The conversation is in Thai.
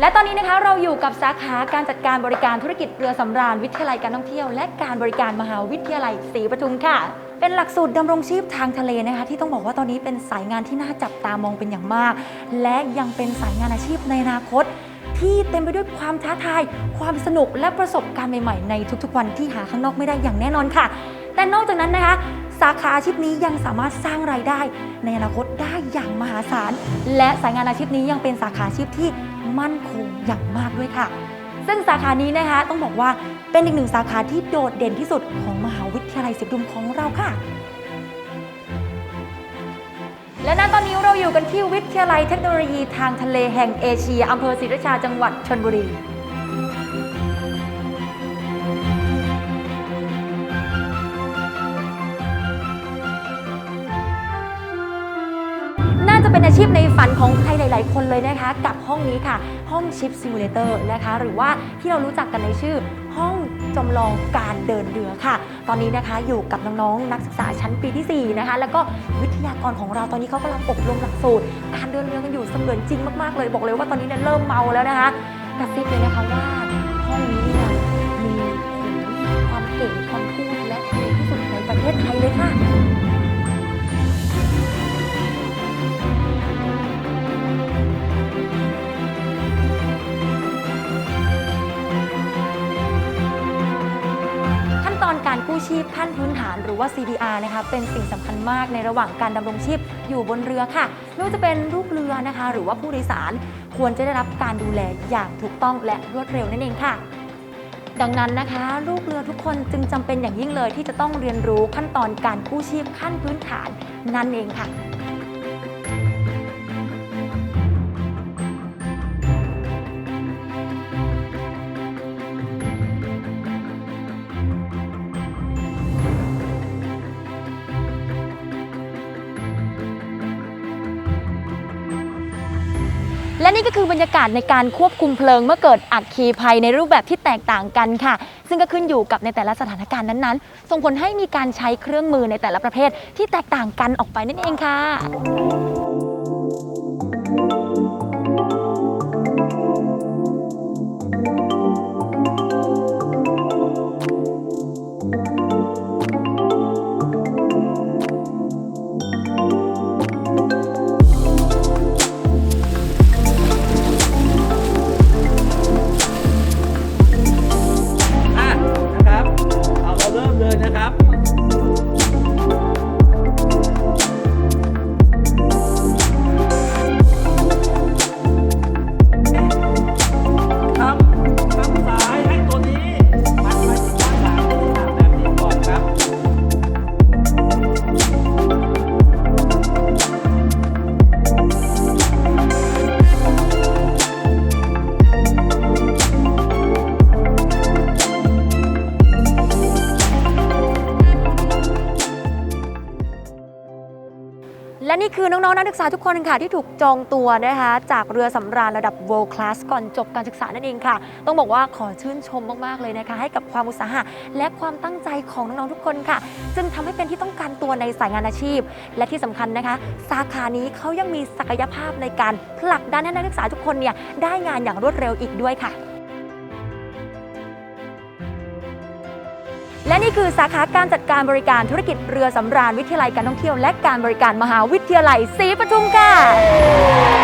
และตอนนี้นะคะเราอยู่กับสาขาการจัดการบริการธุรกิจเรือสำราญวิทยาลัยการท่องเที่ยว และการบริการมหาวิทยาลัยศรีปทุมค่ะ เป็นหลักสูตรดำรงชีพทางทะเลนะคะ ที่ต้องบอกว่าตอนนี้เป็นสายงานที่น่าจับตามองเป็นอย่างมาก และยังเป็นสายงานอาชีพในอนาคต ที่เต็มไปด้วยความท้าทาย ความสนุกและประสบการณ์ใหม่ๆ ในทุกๆวันที่หาข้างนอกไม่ได้อย่างแน่นอนค่ะ แต่นอกจากนั้นนะคะสาขาอาชีพนี้ยังสามารถสร้างรายได้ ในอนาคตได้อย่างมหาศาล และสายงานอาชีพนี้ยังเป็นสาขาอาชีพที่ มั่นคงอย่างมากด้วยค่ะ ซึ่งสาขานี้นะคะต้องบอกว่าเป็นอีกหนึ่งสาขาที่โดดเด่นที่สุดของมหาวิทยาลัยศิบดุมของเราค่ะ และณตอนนี้เราอยู่กันที่วิทยาลัยเทคโนโลยีทางทะเลแห่งเอเชียอำเภอศรีราชาจังหวัดชนบุรี เป็นอาชีพในฝันของใครหลาย ๆ คนเลยนะคะ กับห้องนี้ค่ะ ห้องชิปซิมูเลเตอร์นะคะ หรือว่าที่เรารู้จักกันในชื่อ ห้องจำลองการเดินเรือค่ะ ตอนนี้นะคะอยู่กับน้อง ๆ นักศึกษาชั้นปีที่ 4 นะคะ แล้วก็วิทยากรของเราตอนนี้เขากำลังอบรมหลักสูตร การเดินเรือกันอยู่เสมือนจริงมาก ๆ เลยบอกเลยว่าตอนนี้เนี่ยเริ่มเมาแล้วนะคะกระซิบเลยนะคะว่าห้องนี้เนี่ยมีความเก่งความพูดและเก่งที่สุดในประเทศไทยเลยค่ะ ชีพขั้นพื้นฐานหรือว่า CPR นะคะเป็นสิ่งสำคัญมากในระหว่างการดำรงชีพอยู่บนเรือค่ะไม่ว่าจะเป็นลูกเรือนะคะ หรือว่าผู้โดยสารควรจะได้รับการดูแลอย่างถูกต้องและรวดเร็วนั่นเองค่ะ ดังนั้นนะคะ ลูกเรือทุกคนจึงจำเป็นอย่างยิ่งเลยที่จะต้องเรียนรู้ขั้นตอนการกู้ชีพขั้นพื้นฐานนั่นเองค่ะ และนี่ก็คือบรรยากาศในการควบคุมเพลิงเมื่อเกิดอัคคีภัยในรูปแบบที่แตกต่างกันค่ะ ซึ่งก็ขึ้นอยู่กับในแต่ละสถานการณ์นั้นๆ ส่งผลให้มีการใช้เครื่องมือในแต่ละประเภทที่แตกต่างกันออกไปนั่นเองค่ะอะ ครับ และนี่คือน้องๆนักศึกษาทุกคนค่ะที่ถูกจองตัวนะคะจากเรือสำราญระดับ world class ก่อนจบการศึกษานั่นเองค่ะ ต้องบอกว่าขอชื่นชมมากๆเลยนะคะ ให้กับความอุตสาหะและความตั้งใจของน้องๆทุกคนค่ะ จึงทำให้เป็นที่ต้องการตัวในสายงานอาชีพ และที่สำคัญนะคะ สาขานี้เขายังมีศักยภาพในการผลักดันให้นักศึกษาทุกคนเนี่ยได้งานอย่างรวดเร็วอีกด้วยค่ะ และนี่คือสาขาการจัดการบริการธุรกิจเรือสำราญวิทยาลัยการท่องเที่ยว และการบริการมหาวิทยาลัยศรีปทุมค่ะ